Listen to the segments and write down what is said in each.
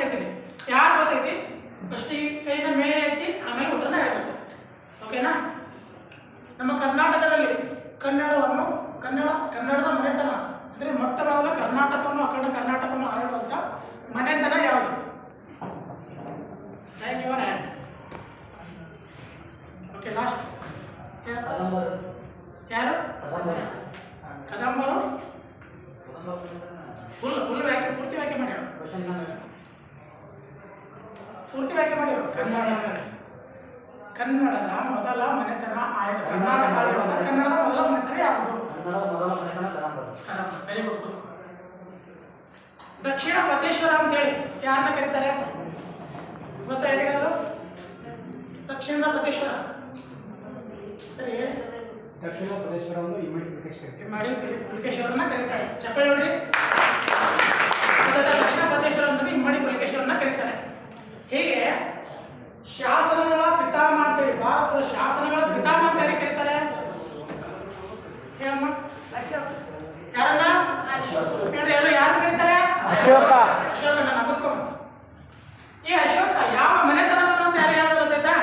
ಕೇಳ್ತೀನಿ ಯಾರು ಗೊತ್ತೈತಿ? ಫಸ್ಟ್ ಈ ಕೈನ ಮೇಲೆ ಎತ್ತಿ ಆಮೇಲೆ ಉತ್ತರನ ಹೇಳ್ಬೇಕು. ಓಕೆನಾ ನಮ್ಮ ಕರ್ನಾಟಕದಲ್ಲಿ ಕನ್ನಡವನ್ನು ಕನ್ನಡ ಕನ್ನಡದ ಮನೆತನ ಅಂದರೆ ಮೊಟ್ಟ ಮೊದಲು ಕರ್ನಾಟಕವನ್ನು ಅಖಂಡ ಕರ್ನಾಟಕವನ್ನು ಆಳಿರುವಂಥ ಮನೆತನ ಯಾವುದು? ಓಕೆ ಲಾಸ್ಟ್ ಯಾರು? ಕದಂಬರು. ಫುಲ್ ಫುಲ್ ವ್ಯಾಖ್ಯೆ ಪೂರ್ತಿ ವ್ಯಾಖ್ಯೆ ಮಾಡ್ಯಾರ ವ್ಯಾಖ್ಯೆ ಮಾಡ್ಯಾರ ಕನ್ನಡ ಕನ್ನಡದ ಮೊದಲ ಮನೆತನ ಆಯ್ದ ಕರ್ನಾಟಕ ಕನ್ನಡದ ಮೊದಲ ಮನೆತನ ಯಾವುದು? ಕನ್ನಡದ ಮೊದಲ ಮನೆತನ ವೆರಿ ಗುಡ್ ದಕ್ಷಿಣ ಪತೇಶ್ವರ ಅಂತ ಹೇಳಿ. ಯಾರನ್ನ ಕರೀತಾರೆ? ಗೊತ್ತಾ ಯಾರಿಗಾದ್ರು ದಕ್ಷಿಣದ ಪತೇಶ್ವರ ಸರಿ ದಕ್ಷಿಣ ಪ್ರದೇಶವನ್ನು ಇಮಿಡಿ ಪ್ರದೇಶ ಮಾಡಿ ಪುಲಿಕೇಶ್ವರನ್ನ ಕರೀತಾರೆ. ಚಪ್ಪಲಿ ನೋಡಿ ದಕ್ಷಿಣ ಪ್ರದೇಶ್ವರ ಅಂತ ಇಮ್ಮಡಿ ಪುಲಿಕೇಶ್ವರನ್ನ ಕರೀತಾರೆ ಹೀಗೆ? ಶಾಸನಗಳ ಪಿತಾಮಹ ಅಂತ ಭಾರತದ ಶಾಸನಗಳ ಪಿತಾಮಹ ಅಂತ ಯಾರಿಗೆ ಕರೀತಾರೆ ಹೇಳಮ್ಮ. ಯಾರನ್ನ? ಹೇಳ್ರಿ ಎಲ್ಲ ಯಾರು ಕರೀತಾರೆ ಅಶೋಕ. ಅಶೋಕನ ನಗತ್ಕೊಂಬ ಈ ಅಶೋಕ ಯಾವ ಮನೆತನದವನು ಅಂತ ಯಾರು ಯಾರು ಗೊತ್ತಾಯ್ತಾ?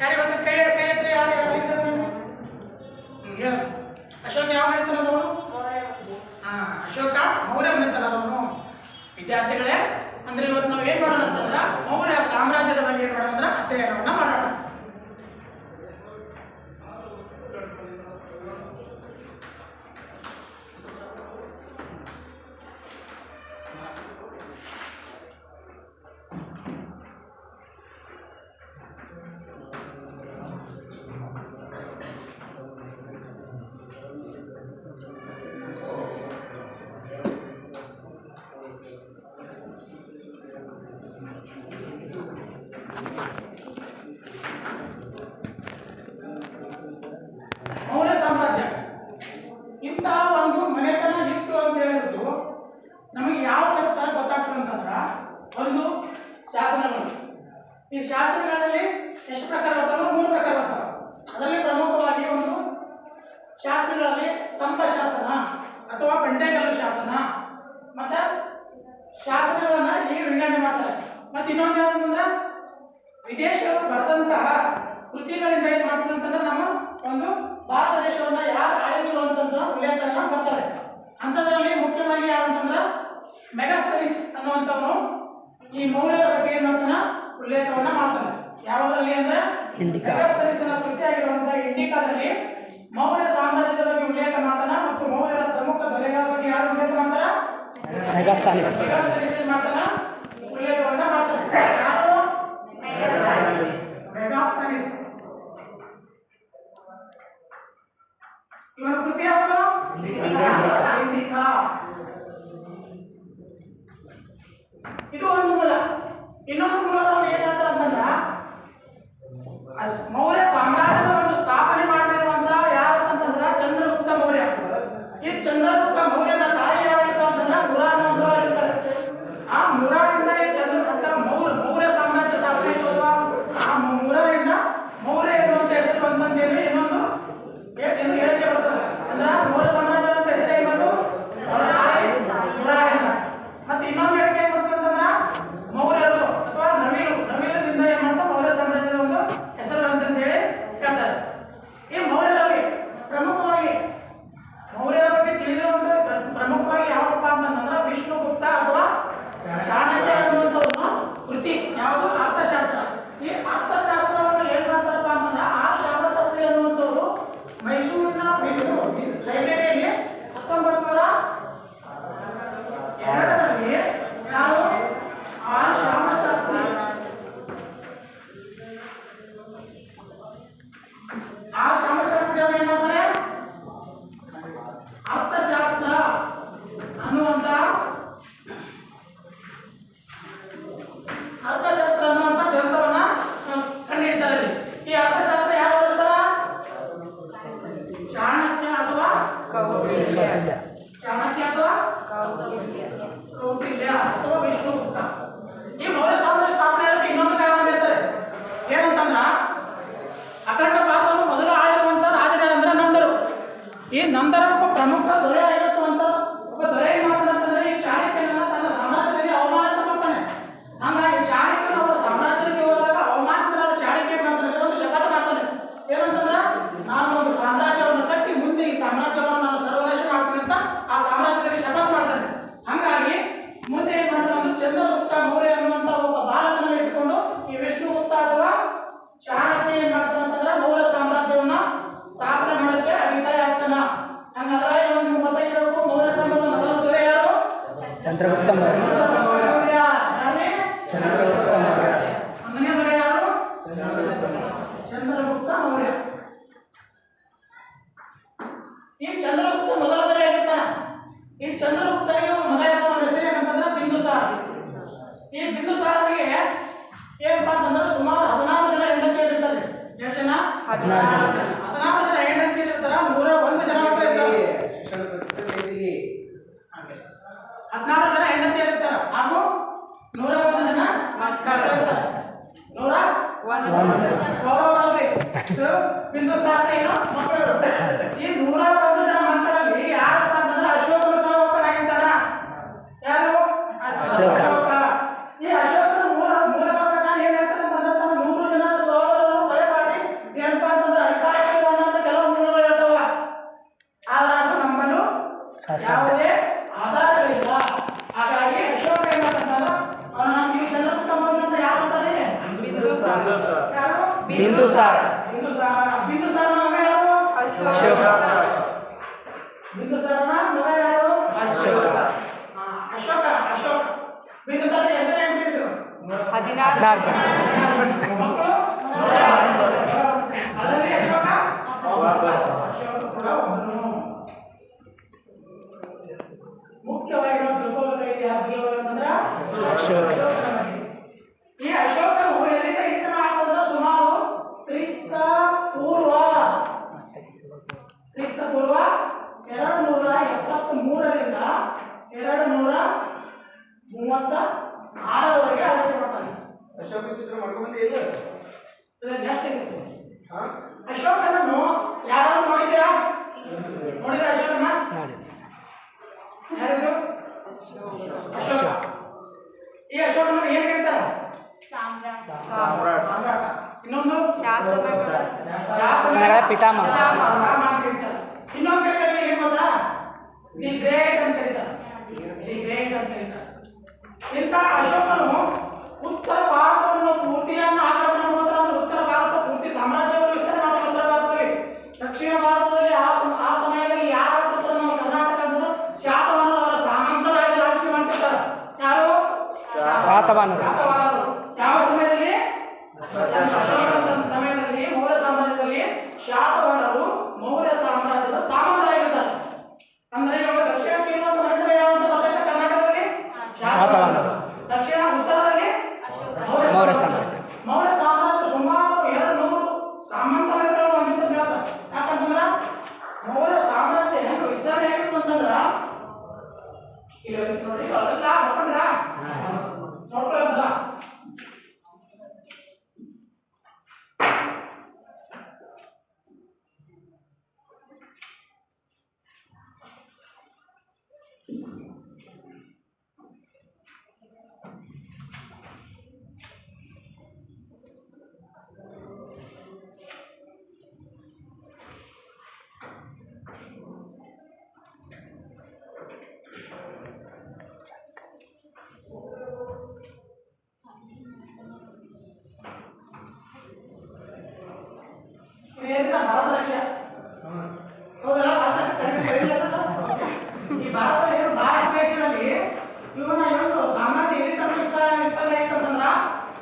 ಯಾರಿಗೆ ಗೊತ್ತ? ಕೈ ಕೈ ಹತ್ರ ಯಾರು ಯಾರು ವಯಸ್ಸು ಅಶೋಕ ಯಾವ ಮನೆತನದವನು? ಹಾ ಅಶೋಕ ಮೌರ್ಯ ಮನೆತನದವನು. ವಿದ್ಯಾರ್ಥಿಗಳೇ ಅಂದ್ರೆ ಇವತ್ತು ನಾವು ಏನ್ ಮಾಡೋಣ ಅಂತಂದ್ರ ಮೌರ್ಯ ಸಾಮ್ರಾಜ್ಯದ ಬಗ್ಗೆ ಏನ್ ಮಾಡೋಣ ಅಂದ್ರೆ ಅಧ್ಯಯನವನ್ನ ಮಾಡೋಣ. ಶಾಸನಗಳನ್ನ ಹೇಗೆ ವಿಂಗಡಣೆ ಮಾಡ್ತಾರೆ. ಮತ್ತೆ ಇನ್ನೊಂದು ಏನಂತಂದ್ರೆ ವಿದೇಶಗಳು ಬರೆದಂತಹ ಕೃತಿಗಳಿಂದ ಏನ್ ಮಾಡ್ತಾರೆ ಅಂತಂದ್ರೆ ನಮ್ಮ ಒಂದು ಭಾರತ ದೇಶವನ್ನ ಯಾರು ಆಳಿದ್ರು ಅಂತಂತ ಉಲ್ಲೇಖಗಳನ್ನ ಬರ್ತವೆ ಅಂಥದ್ರಲ್ಲಿ ಮುಖ್ಯವಾಗಿ ಯಾರು ಅಂತಂದ್ರೆ ಮೆಗಾಸ್ತನಿಸ್ ಅನ್ನುವಂಥವನು ಈ ಮೌರ್ಯರ ಬಗ್ಗೆ ಏನ್ ಮಾಡ್ತಾನ? ಉಲ್ಲೇಖವನ್ನ ಮಾಡ್ತಾನೆ. ಯಾವುದರಲ್ಲಿ ಅಂದ್ರೆ ಇಂಡಿಕಾ. ಮೆಗಾಸ್ತನಿಸ್ನ ಕೃತಿಯಾಗಿರುವಂತಹ ಇಂಡಿಕಾದಲ್ಲಿ ಮೌರ್ಯ ಸಾಮ್ರಾಜ್ಯದ ಬಗ್ಗೆ ಉಲ್ಲೇಖ ಮಾಡ್ತಾನ ಮತ್ತು ಮೌರ್ಯರ ಪ್ರಮುಖ ದೊರೆಗಳ ಬಗ್ಗೆ ಯಾರು ಉಲ್ಲೇಖ ಮಾಡ್ತಾರ? Ahí va a. ಹದಿನಾರು ಕನ್ನಡ ಪಿತಾಮಹ. ದಿ ಗ್ರೇಟ್ ಅಂತ ಹೇಳ್ತಾರೆ ದಿ ಗ್ರೇಟ್ ಅಂತ ಹೇಳ್ತಾರೆ ಇಂಥ ಅಶೋಕನು ಉತ್ತರ ಭಾರತವನ್ನು ಪೂರ್ತಿಯನ್ನು ಆಕ್ರಮಣ ಮಾಡಿದ್ರೆ ಅಂದ್ರೆ ಉತ್ತರ ಭಾರತ ಪೂರ್ತಿ ಸಾಮ್ರಾಜ್ಯವನ್ನು ವಿಸ್ತರಣೆ ಮಾಡಿದ್ರು ಉತ್ತರ ಭಾರತದಲ್ಲಿ ದಕ್ಷಿಣ ಭಾರತದಲ್ಲಿ ಆ ಆ ಸಮಯದಲ್ಲಿ ಯಾರು ನಮ್ಮ ಕರ್ನಾಟಕ ಅಂದ್ರೆ ಶಾತವಾನರು. ಅವರ ಸಾಮಂತರಾಜ ರಾಜಕೀಯ ಮಾಡ್ತಿರ್ತಾರೆ ಯಾರು ಶಾತವಾನರು ಯಾವ ಸಮಯದಲ್ಲಿ?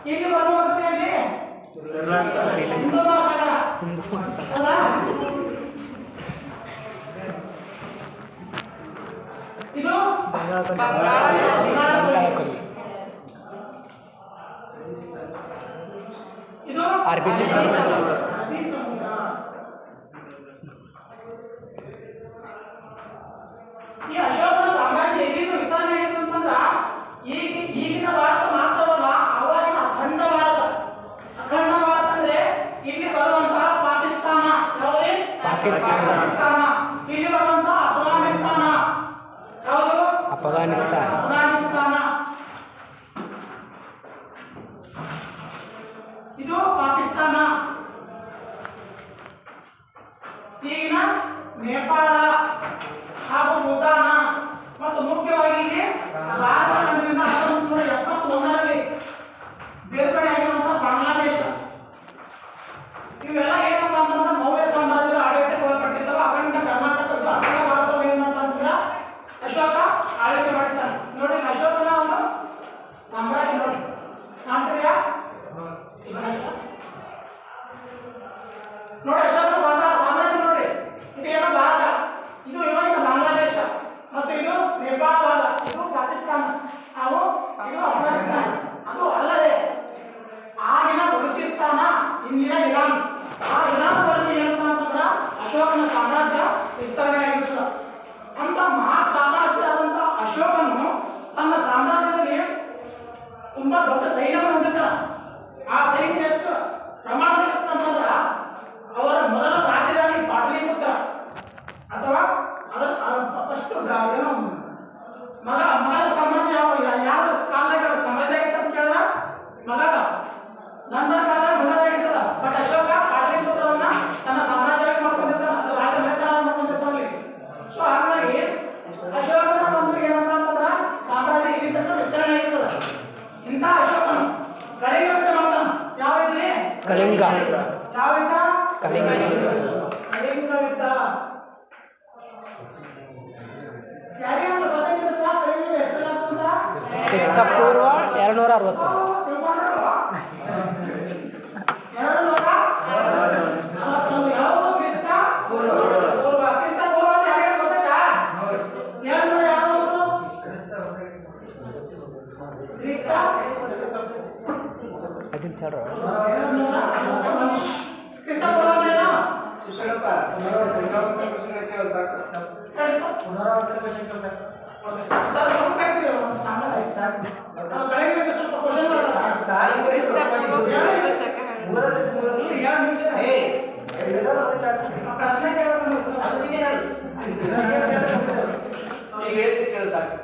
ಇಲ್ಲಿ ಬರುವ ಅಂತೀನಿ ಹಿಂದೂ ಮಹಾಸಾಗರ ಹೌದಾ ಇದು ಬಂಗಾಳ ಇದು ಅರಬ್ಬಿ ಸಮುದ್ರ Thank you. ಶಿಸ್ತಪೂರ್ವ ಎರಡುನೂರ ಅರವತ್ತು ಯಾರು ಹೇ ಪ್ರಶ್ನೆ ಕೇಳೋದು ಅದಕ್ಕೆ ಈಗ ಹೇಳ್ತೀನಿ ಕೇಳ ಸಾಕು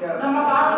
ನಮ್ಮ ಭಾರತ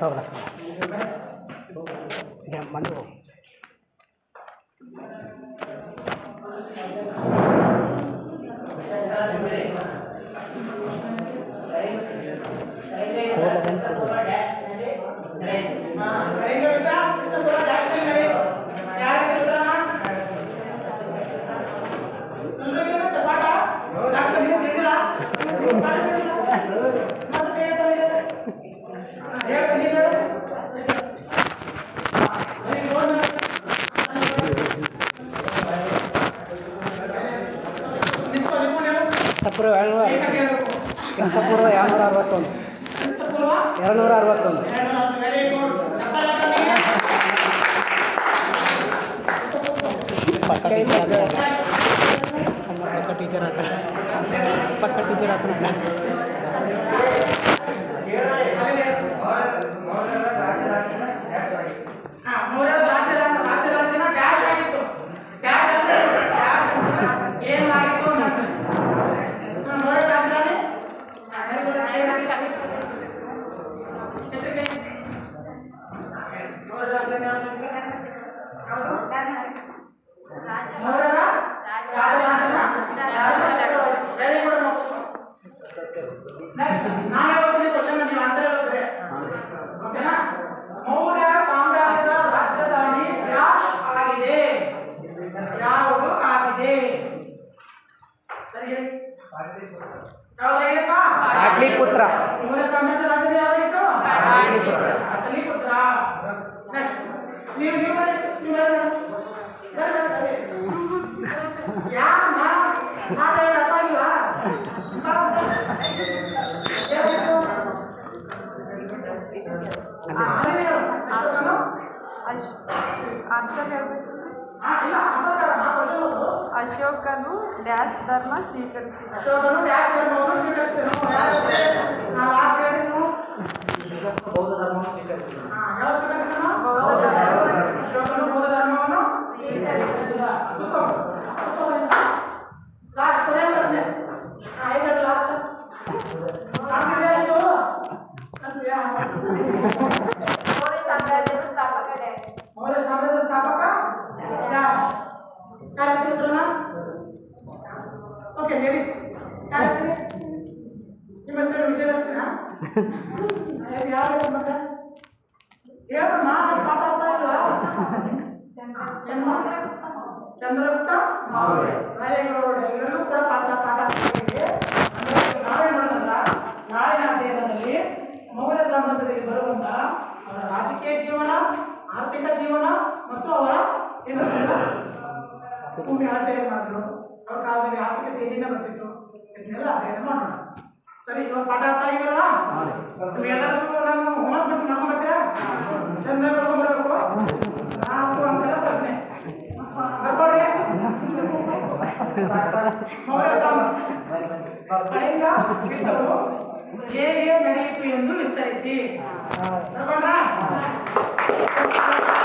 差了 ಪೂರ್ವ ಏಳ್ನೂರ ಕೆಂಪ ಪೂರ್ವ? ಏಳ್ನೂರ ಅರವತ್ತೊಂದು. ಎರಡುನೂರ ಅರವತ್ತೊಂದು. ಪಕ್ಕ ಟೀಚರ್ ನಮ್ಮ ಪಕ್ಕ ಟೀಚರ್ ಹಾಕ ಪಕ್ಕ ಟೀಚರ್ ಹಾಕ ಅಶೋಕನು ಡ್ಯಾಶ್ ಧರ್ಮ ಸ್ವೀಕರಿಸಿದ ಅಶೋಕನು ಡ್ಯಾಶ್ ಧರ್ಮವನ್ನು ಸ್ವೀಕರಿಸಿದನು ಶ್ರೀಕೃಷ್ಣ ಬೌದ್ಧ ಧರ್ಮವನ್ನು ಸ್ವೀಕರಿಸಿದ ಶ್ರೀಕೃಷ್ಣನು ಬೌದ್ಧ ಧರ್ಮವನ್ನು ಸ್ವೀಕರಿಸಿದ ರಾಜಕೀಯ ಜೀವನ ಆರ್ಥಿಕ ಜೀವನ ಮತ್ತು ಅವರ ಭೂಮಿ ಅಳತೆಯನ್ನು ಮಾಡಿದ್ರು. ಅವ್ರ ಕಾಲದಲ್ಲಿ ಆರ್ಥಿಕತೆ ಎಲ್ಲಿಂದ ಬರ್ತಿತ್ತು ಇದನ್ನೆಲ್ಲ ಅಧ್ಯಯನ ಮಾಡೋಣ. ಸರಿ ಇವಾಗ ಪಾಠ ಅರ್ಥ ಆಗಿದಲ್ಲ ಎಲ್ಲರಿಗೂ ನಾನು ಹೋಮ್ವರ್ಕ್ ಬಿಟ್ಟು ಮಾಡ್ಕೊಂಡ್ಬರ್ತೀರಾ ಚಂದ ಬರ್ಕೊಂಡ್ಬರ್ಬೇಕು ನಾಲ್ಕು ಅಂತೆಲ್ಲ ಪ್ರಶ್ನೆ. ಬರ್ಕೊಡ್ರಿ. ಹೇಗೆ ನಡೆಯಿತು ಎಂದು ವಿಸ್ತರಿಸಿ. ಬರ್ಕೊಂಡ್ರಾ? Thank you.